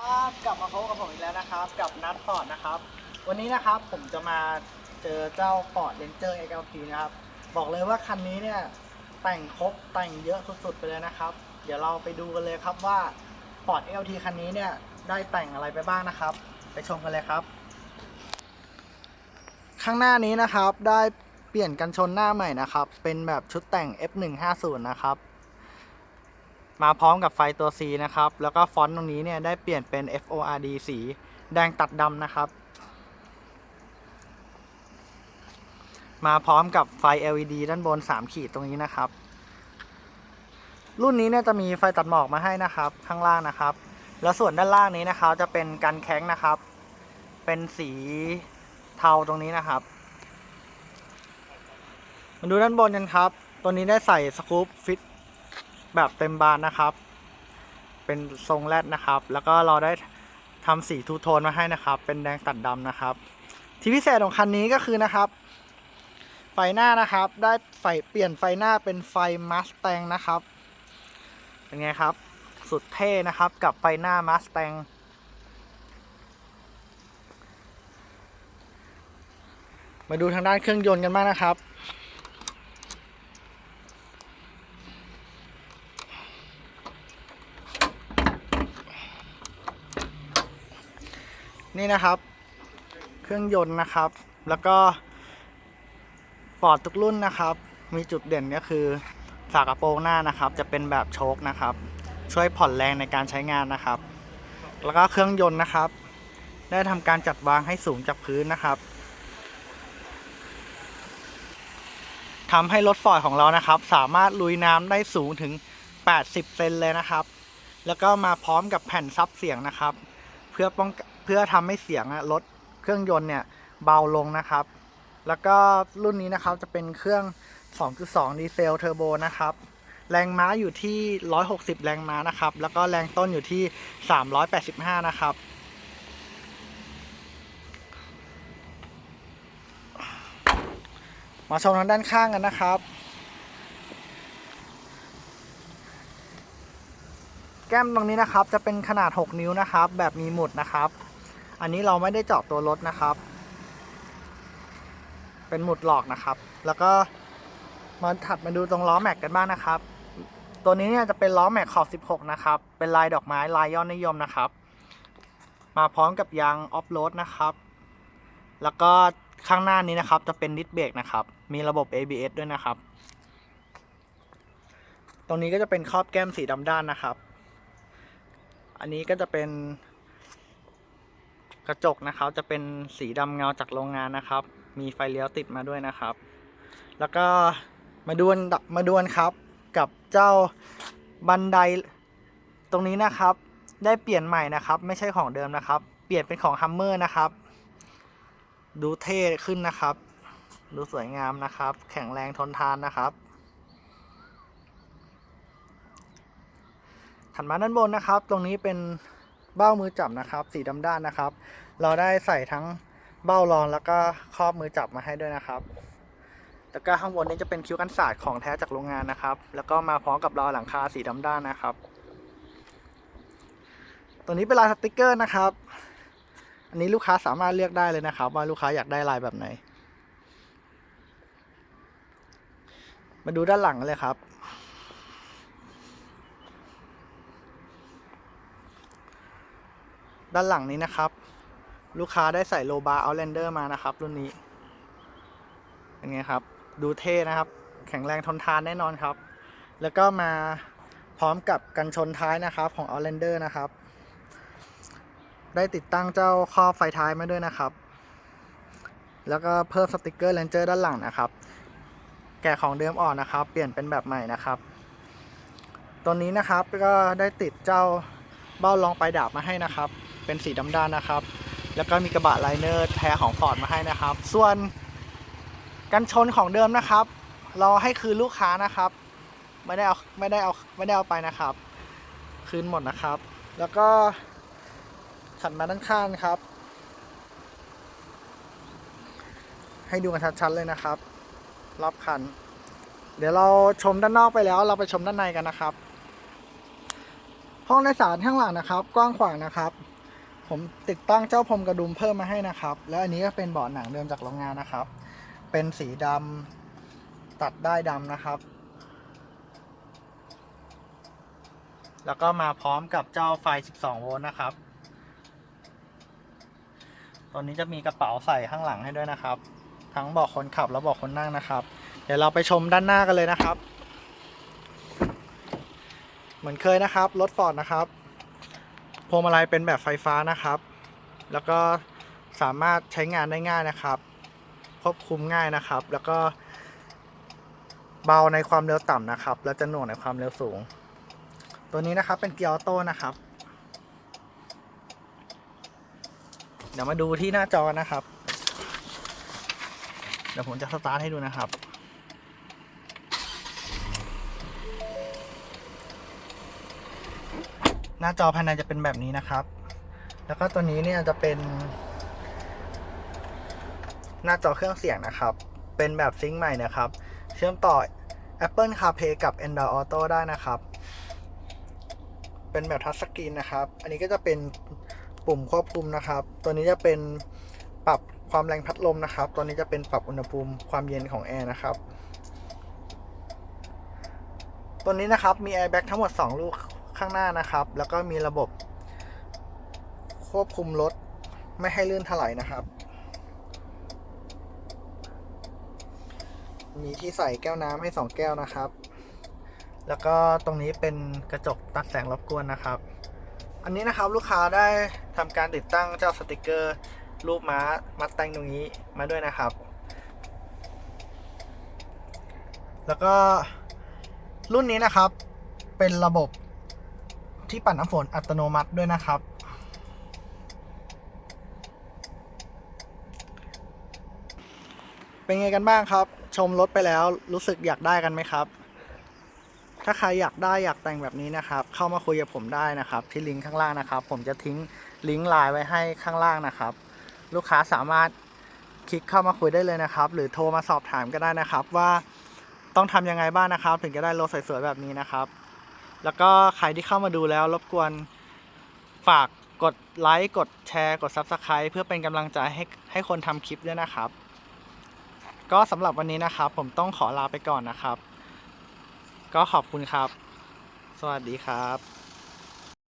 ครับกลับมาพบกับผมอีกแล้วนะครับ กับนัทฟอร์ดนะครับ วันนี้นะครับผมจะมาเจอเจ้า Ford Ranger XLT นะครับ บอกเลยว่าคันนี้เนี่ยแต่งครบแต่งเยอะสุดๆไปเลยนะครับ เดี๋ยวเราไปดูกันเลยครับว่า Ford XLT คันนี้เนี่ยได้แต่งอะไรไปบ้างนะครับ ไปชมกันเลยครับ ข้างหน้านี้นะครับได้เปลี่ยนกันชนหน้าใหม่นะครับ เป็นแบบชุดแต่ง F150 นะครับ มาพร้อมกับไฟตัว C นะครับ แล้วก็ฟอนต์ตรงนี้เนี่ยได้เปลี่ยนเป็น FORD สีแดงตัดดำนะครับ มาพร้อมกับไฟ LED ด้านบน 3 ขีดตรงนี้นะครับ รุ่นนี้เนี่ยจะมีไฟตัดหมอกมาให้นะครับ ข้างล่างนะครับ แล้วส่วนด้านล่างนี้นะครับจะเป็นกันแข้งนะครับ เป็นสีเทาตรงนี้นะครับ มาดูด้านบนกันครับ ตัวนี้ได้ใส่สกู๊ปฟิต แบบเต็มบานนะครับ เป็นทรงแรดนะครับ แล้วก็เราได้ทำสีทูโทนมาให้นะครับ เป็นแดงตัดดำนะครับ ที่พิเศษของคันนี้ก็คือนะครับ ไฟหน้านะครับ ได้ไฟเปลี่ยนไฟหน้าเป็นไฟมัสแตงนะครับ เป็นไงครับ สุดเท่นะครับกับไฟหน้ามัสแตงมาดูทางด้านเครื่องยนต์กันบ้างนะครับ นี่นะครับ เครื่องยนต์นะครับ แล้วก็ฟอร์ดทุกรุ่นนะครับ มีจุดเด่นก็คือฝากระโปรงหน้านะครับ จะเป็นแบบโชคนะครับ ช่วยผ่อนแรงในการใช้งานนะครับ แล้วก็เครื่องยนต์นะครับ ได้ทำการจัดวางให้สูงจากพื้นนะครับทำให้รถฟอร์ดของเรานะครับ สามารถลุยน้ำได้สูงถึง 80 เซนเลยนะครับ แล้วก็มาพร้อมกับแผ่นซับเสียงนะครับ เพื่อป้องกัน เพื่อทำให้เสียงอะลดเครื่องยนต์เนี่ยเบาลงนะครับ แล้วก็รุ่นนี้นะครับจะเป็นเครื่อง 2.2 ดีเซลเทอร์โบนะครับ แรงม้าอยู่ที่ 160 แรงม้านะครับ แล้วก็แรงต้นอยู่ที่ 385 นะครับมาชมทางด้านข้างกันนะครับ แก้มตรงนี้นะครับจะเป็นขนาด 6 นิ้วนะครับ แบบมีหมุดนะครับ อันนี้เราไม่ได้เจาะตัวรถนะครับ เป็นหมุดหลอกนะครับ แล้วก็มาถัดมาดูตรงล้อแม็กกันบ้างนะครับ ตัวนี้เนี่ยจะเป็นล้อแม็กขอบ 16 นะครับ เป็นลายดอกไม้ลายยอดนิยมนะครับ มาพร้อมกับยางออฟโรดนะครับ แล้วก็ข้างหน้านี้นะครับจะเป็นดิสเบรกนะครับ มีระบบ ABS ด้วยนะครับ ตรงนี้ก็จะเป็นครอบแก้มสีดำด้านนะครับ อันนี้ก็จะเป็น กระจกนะครับจะเป็นสีดำเงาจากโรงงานนะครับ มีไฟเลี้ยวติดมาด้วยนะครับ แล้วก็มาดูกันมาดูกันครับกับเจ้าบันไดตรงนี้นะครับ ได้เปลี่ยนใหม่นะครับ ไม่ใช่ของเดิมนะครับ เปลี่ยนเป็นของฮัมเมอร์นะครับ ดูเท่ขึ้นนะครับ ดูสวยงามนะครับ แข็งแรงทนทานนะครับถัดมาด้านบนนะครับ ตรงนี้เป็น เบ้ามือจับนะครับ สีดำด้านนะครับ เราได้ใส่ทั้งเบ้ารองแล้วก็ครอบมือจับมาให้ด้วยนะครับ แล้วก็ข้างบนนี้จะเป็นคิ้วกันศาสตร์ของแท้จากโรงงานนะครับ แล้วก็มาพร้อมกับรอยหลังคาสีดำด้านนะครับ ตัวนี้เป็นลายสติกเกอร์นะครับ อันนี้ลูกค้าสามารถเลือกได้เลยนะครับ ว่าลูกค้าอยากได้ลายแบบไหน มาดูด้านหลังเลยครับ ด้านหลังนี้นะครับ ลูกค้าได้ใส่โลบาร์เอาแลนเดอร์มานะครับ รุ่นนี้เป็นไงครับ ดูเท่นะครับ แข็งแรงทนทานแน่นอนครับ แล้วก็มาพร้อมกับกันชนท้ายนะครับของ Outlander นะครับ ได้ติดตั้งเจ้าครอบไฟท้ายมาด้วยนะครับ แล้วก็เพิ่มสติกเกอร์ Ranger ด้านหลังนะครับ แกะของเดิมออกนะครับ เปลี่ยนเป็นแบบใหม่นะครับ ตัวนี้นะครับก็ได้ติดเจ้าเบ้ารองปลายดาบมาให้นะครับ เป็นสีดำด้านนะครับ แล้วก็มีกระบะไลเนอร์แท้ของฟอร์ดมาให้นะครับ ส่วนกันชนของเดิมนะครับ เราให้คืนลูกค้านะครับ ไม่ได้เอาไม่ได้เอาไม่ได้เอาไปนะครับ คืนหมดนะครับ แล้วก็ถัดมาด้านข้างครับ ให้ดูกันชัดๆเลยนะครับ รอบคัน เดี๋ยวเราชมด้านนอกไปแล้ว เราไปชมด้านในกันนะครับ ห้องโดยสารข้างหลังนะครับ กว้างขวางนะครับ ผมติดตั้งเจ้าพรมกระดุมเพิ่มมาให้นะครับ แล้วอันนี้ก็เป็นเบาะหนังเดิมจากโรงงานนะครับ เป็นสีดำตัดได้ดำนะครับ แล้วก็มาพร้อมกับเจ้าไฟ 12 โวลต์นะครับตัวนี้จะมีกระเป๋าใส่ข้างหลังให้ด้วยนะครับ ทั้งเบาะคนขับและเบาะคนนั่งนะครับ เดี๋ยวเราไปชมด้านหน้ากันเลยนะครับ เหมือนเคยนะครับ รถฟอร์ดนะครับ พวงมาลัยเป็นแบบไฟฟ้านะครับ แล้วก็สามารถใช้งานได้ง่ายนะครับ ควบคุมง่ายนะครับ แล้วก็ เบาในความเร็วต่ำนะครับ แล้วจะหน่วงในความเร็วสูง ตัวนี้นะครับเป็นเกียร์ออโต้นะครับ เดี๋ยวมาดูที่หน้าจอนะครับ เดี๋ยวผมจะสตาร์ทให้ดูนะครับ หน้าจอภายในจะเป็นแบบนี้นะครับ แล้วก็ตัวนี้เนี่ยจะเป็น หน้าจอเครื่องเสียงนะครับ เป็นแบบซิงค์ใหม่นะครับ เชื่อมต่อ Apple CarPlay กับ Android Auto ได้นะครับ เป็นแบบทัชสกรีนนะครับ อันนี้ก็จะเป็นปุ่มควบคุมนะครับ ตัวนี้จะเป็นปรับความแรงพัดลมนะครับ ตัวนี้จะเป็นปรับอุณหภูมิความเย็นของแอร์นะครับ ตัวนี้นะครับมี airbag ทั้งหมด 2 ลูก ข้างหน้านะครับ แล้วก็มีระบบ ควบคุมรถไม่ให้ลื่นถลายนะครับ มีที่ใส่แก้วน้ำให้ 2 แก้วนะครับ แล้วก็ตรงนี้เป็นกระจกตัดแสงรบกวนนะครับ อันนี้นะครับลูกค้าได้ทำการติดตั้งเจ้าสติกเกอร์ รูปม้ามัดแต่งตรงนี้มาด้วยนะครับ แล้วก็รุ่นนี้นะครับเป็นระบบ ที่ปั่นน้ำฝนอัตโนมัติด้วยนะครับ เป็นไงกันบ้างครับ ชมรถไปแล้วรู้สึกอยากได้กันไหมครับ ถ้าใครอยากได้อยากแต่งแบบนี้นะครับ เข้ามาคุยกับผมได้นะครับ ที่ลิงก์ข้างล่างนะครับ ผมจะทิ้งลิงก์ไลน์ไว้ให้ข้างล่างนะครับ ลูกค้าสามารถคลิกเข้ามาคุยได้เลยนะครับ หรือโทรมาสอบถามก็ได้นะครับว่าต้องทำยังไงบ้างนะครับ ถึงจะได้รถสวยๆแบบนี้นะครับ แล้วก็ใครที่เข้ามาดูแล้วรบกวนฝากกดไลค์กดแชร์ กด Subscribe เพื่อเป็นกำลังใจให้ให้คนทำคลิปด้วยนะครับ ก็สำหรับวันนี้นะครับ ผมต้องขอลาไปก่อนนะครับ ก็ขอบคุณครับ สวัสดีครับ